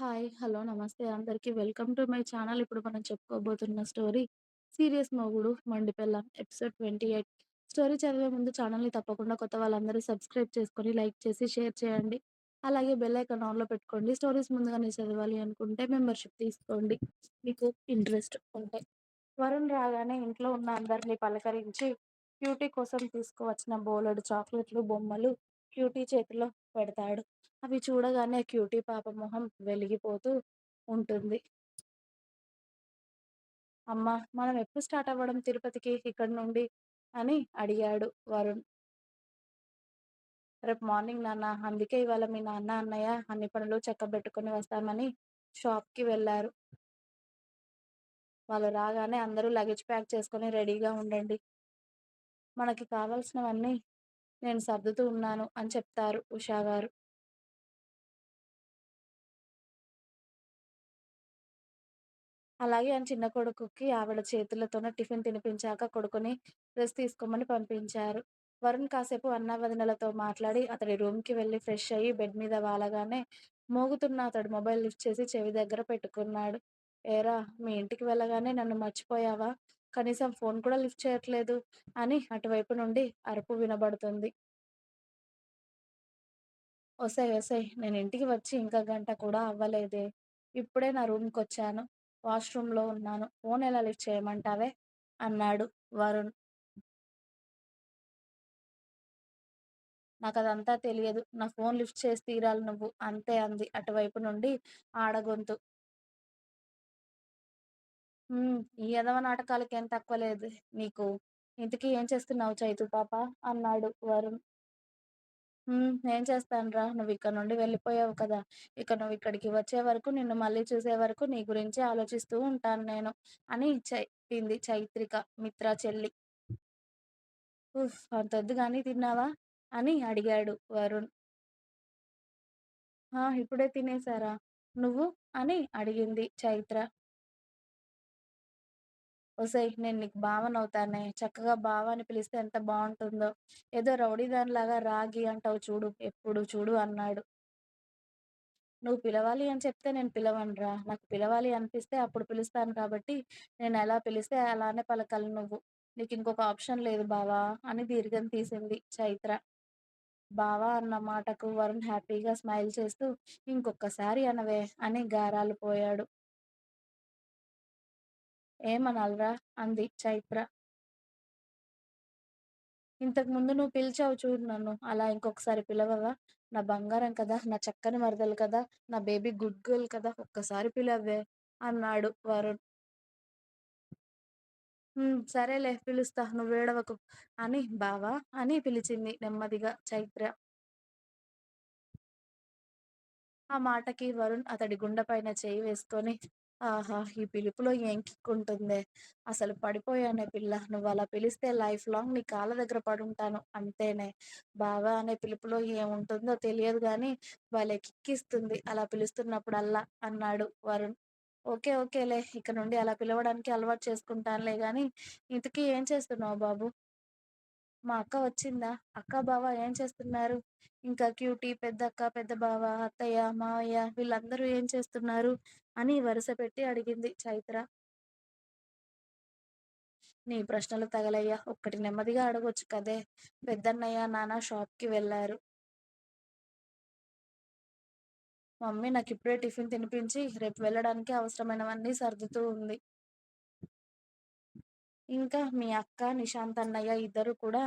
Hi. Hello. నమస్తే అందరికీ welcome to my channel. ఇప్పుడు మనం చెప్పుకోబోతున్న స్టోరీ 'సీరియస్ మొగుడు మండిపెల్ల ఎపిసోడ్ ట్వంటీ ఎయిట్ స్టోరీ చదివే ముందు ఛానల్‌ని తప్పకుండా కొత్త వాళ్ళందరూ సబ్స్క్రైబ్ చేసుకొని, లైక్ చేసి, షేర్ చేయండి. అలాగే బెల్ ఐకాన్ ఆన్‌లో పెట్టుకోండి. స్టోరీస్ ముందుగానే చదవాలి అనుకుంటే మెంబర్‌షిప్ తీసుకోండి. మీకు ఇంట్రెస్ట్ ఉంటే. వరుణ్ రాగానే ఇంట్లో ఉన్న అందరిని పలకరించి, క్యూటీ కోసం తీసుకువచ్చిన బోలెడు చాక్లెట్లు, బొమ్మలు క్యూటీ చేతిలో పెడతాడు. అవి చూడగానే క్యూటీ పాప మొహం వెలిగిపోతూ ఉంటుంది. అమ్మా! మనం ఎప్పుడు స్టార్ట్ అవ్వడం తిరుపతికి ఇక్కడి నుండి? అని అడిగాడు వరుణ్. రేపు మార్నింగ్ నాన్న. అందుకే ఇవాళ మీ నాన్న, అన్నయ్య అన్ని పనులు చక్కబెట్టుకొని వస్తామని షాప్‌కి వెళ్ళారు. వాళ్ళు రాగానే అందరూ లగేజ్ ప్యాక్ చేసుకొని రెడీగా ఉండండి. మనకి కావాల్సినవన్నీ నేను సర్దుతూ ఉన్నాను అని చెప్తారు ఉషా గారు అలాగే అని చిన్న కొడుకుకి ఆవిడ చేతులతోనే టిఫిన్ తినిపించాక కొడుకుని రెస్ట్ తీసుకోమని పంపించారు. వరుణ్ కాసేపు అన్నా, వదినలతో మాట్లాడి అతడి రూమ్‌కి వెళ్ళి ఫ్రెష్ అయ్యి బెడ్ మీద వాలగానే మోగుతున్న అతడు మొబైల్ లిఫ్ట్ చేసి చెవి దగ్గర పెట్టుకున్నాడు. ఏరా! మీ ఇంటికి వెళ్ళగానే నన్ను మర్చిపోయావా? కనీసం ఫోన్ కూడా లిఫ్ట్ చేయట్లేదు అని అటువైపు నుండి అరుపు వినబడుతుంది. ఒసై ఒసై నేను ఇంటికి వచ్చి ఇంకా గంట కూడా అవ్వలేదే. ఇప్పుడే నా రూమ్కి వచ్చాను వాష్‌రూమ్‌లో ఉన్నాను. ఫోన్ ఎలా లిఫ్ట్ చేయమంటావే? అన్నాడు వరుణ్. నాకు అదంతా తెలియదు. నా ఫోన్ లిఫ్ట్ చేసి తీరాలి నువ్వు. అంతే అంది అటువైపు నుండి ఆడగొంతు. హ్మ్. ఈ ఎదవ నాటకాలకేం తక్కువ లేదు నీకు. ఇంతకీ ఏం చేస్తున్నావు చైతు పాప? అన్నాడు వరుణ్. హ్మ్. ఏం చేస్తానురా! నువ్విక్కడి నుండి వెళ్ళిపోయావు కదా! ఇక నువ్విక్కడికి వచ్చే వరకు, నిన్ను మళ్ళీ చూసే వరకు నీ గురించే ఆలోచిస్తూ ఉంటాను నేను అని చెప్పింది చైత్రిక మిత్ర చెల్లి. ఉఫ్! అంతొద్దు గానీ తిన్నావా? అని అడిగాడు వరుణ్. ఆ! ఇప్పుడే తినేశారా? నువ్వు? అని అడిగింది చైత్ర. ఒసేయ్! నేను నీకు బావనవుతానే. చక్కగా బావ అని పిలిస్తే ఎంత బాగుంటుందో ఏదో రౌడీదానిలాగా రాగి అంటావు చూడు ఎప్పుడు చూడు అన్నాడు. నువ్వు పిలవాలి అని చెప్తే నేను పిలవనురా. నాకు పిలవాలి అనిపిస్తే అప్పుడు పిలుస్తాను కాబట్టి నేను ఎలా పిలిస్తే అలానే పలకాలి నువ్వు. నీకు ఇంకొక ఆప్షన్ లేదు బావా అని దీర్ఘం తీసింది చైత్ర. బావా అన్న మాటకు వరుణ్ హ్యాపీగా స్మైల్ చేస్తూ ఇంకొకసారి అనవే అని గారాలు పోయాడు. ఏమనాలిరా? అంది చైత్ర. ఇంతకు ముందు నువ్వు పిలిచావు చూడు నన్ను. అలా ఇంకొకసారి పిలవవా? నా బంగారం కదా! నా చక్కని మరదలు కదా! నా బేబీ గుడ్ గర్ల్ కదా! ఒక్కసారి పిలవ్వే అన్నాడు వరుణ్. సరేలే పిలుస్తా నువ్వు ఏడవకు అని బావా అని పిలిచింది నెమ్మదిగా చైత్ర. ఆ మాటకి వరుణ్ అతడి గుండెపైన చేయి వేసుకొని ఆహా! ఈ పిలుపులో ఏం కిక్కుంటుందే. అసలు పడిపోయానే పిల్ల. నువ్వలా పిలిస్తే లైఫ్ లాంగ్ నీ కాళ్ళ దగ్గర పడుంటాను అంతేనే. బాగా అనే పిలుపులో ఏముంటుందో తెలియదు గానీ భలే కిక్కిస్తుంది అలా పిలుస్తున్నప్పుడల్లా అన్నాడు వరుణ్. ఓకే. ఓకేలే. ఇక నుండి అలా పిలవడానికి అలవాటు చేసుకుంటానులే గానీ ఇంతకీ ఏం చేస్తున్నావు బాబూ? మా అక్క వచ్చిందా? అక్క, బావ ఏం చేస్తున్నారు? ఇంకా క్యూటీ, పెద్దక్క, పెద్ద బావ, అత్తయ్య, మావయ్య వీళ్ళందరూ ఏం చేస్తున్నారు? అని వరుస పెట్టి అడిగింది చైత్ర. నీ ప్రశ్నలు తగలయ్యా. ఒక్కటి నెమ్మదిగా అడగొచ్చు కదే. పెద్దన్నయ్య, నాన్న షాప్‌కి వెళ్ళారు మమ్మీ నాకు ఇప్పుడే టిఫిన్ తినిపించి రేపు వెళ్ళడానికి అవసరమైనవన్నీ సర్దుతూ ఉంది. ఇంకా మీ అక్క, నిశాంత్ అన్నయ్య ఇద్దరు కూడా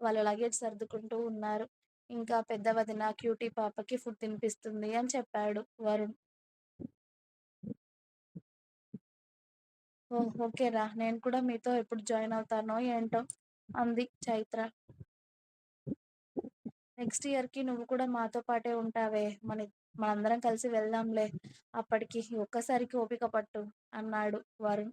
వాళ్ళ లగేజ్ సర్దుకుంటూ ఉన్నారు. ఇంకా పెద్ద వదిన క్యూటీ పాపకి ఫుడ్ తినిపిస్తుంది అని చెప్పాడు వరుణ్. ఓహ్! ఓకేరా. నేను కూడా మీతో ఎప్పుడు జాయిన్ అవుతానో ఏంటో అంది చైత్ర. నెక్స్ట్ ఇయర్‌కి నువ్వు కూడా మాతో పాటే ఉంటావే. మన మనందరం కలిసి వెళ్దాంలే. అప్పటికి ఒక్కసారికి ఓపిక పట్టు అన్నాడు వరుణ్.